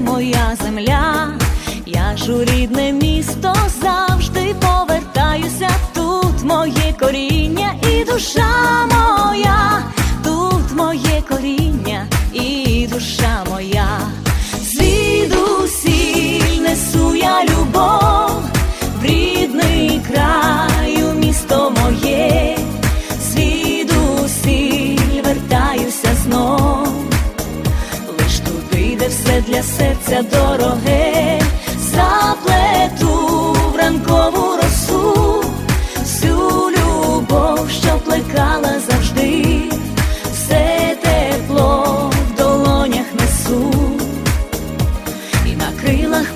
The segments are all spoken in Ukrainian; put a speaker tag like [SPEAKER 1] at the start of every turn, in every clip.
[SPEAKER 1] моя земля. Я ж у рідне місто завжди повертаюся. Тут моє коріння і душа моя, тут моє коріння і душа моя. Для серця дороге, заплету в ранкову росу, всю любов, що плекала завжди, все тепло в долонях несу. І на крилах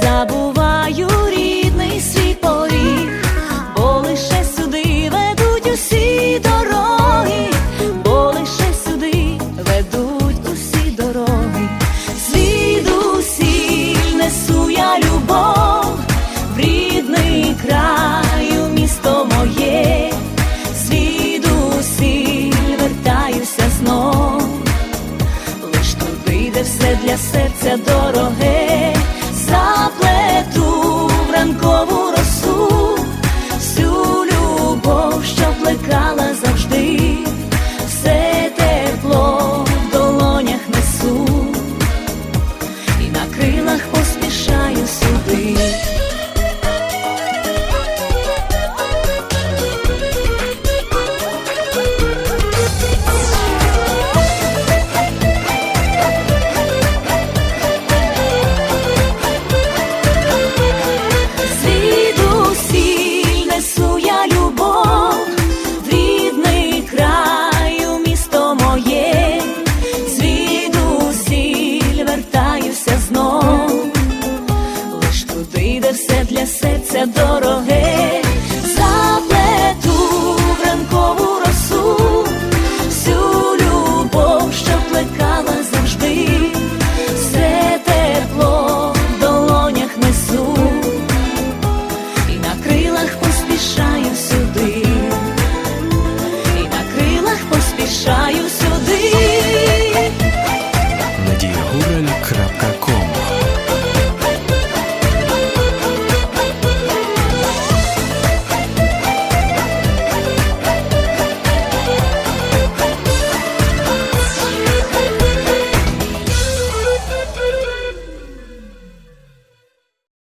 [SPEAKER 1] забуваю рідний свій поріг, бо лише сюди ведуть усі дороги, бо лише сюди ведуть усі дороги. Звідусіль несу я любов в рідний край, у місто моє, звідусіль вертаюся знов, лиш туди, де все для серця дороге заплету в ранкову росу, всю любов, що плекала завжди, все тепло в долонях несу, і на крилах поспішаю сюди. знайде все для серця дороге, заплету в ранкову росу, всю любов, що плекала завжди, все тепло в долонях несу, і на крилах поспішаю сюди, і на крилах поспішаю сюди.
[SPEAKER 2] Надія Гурель.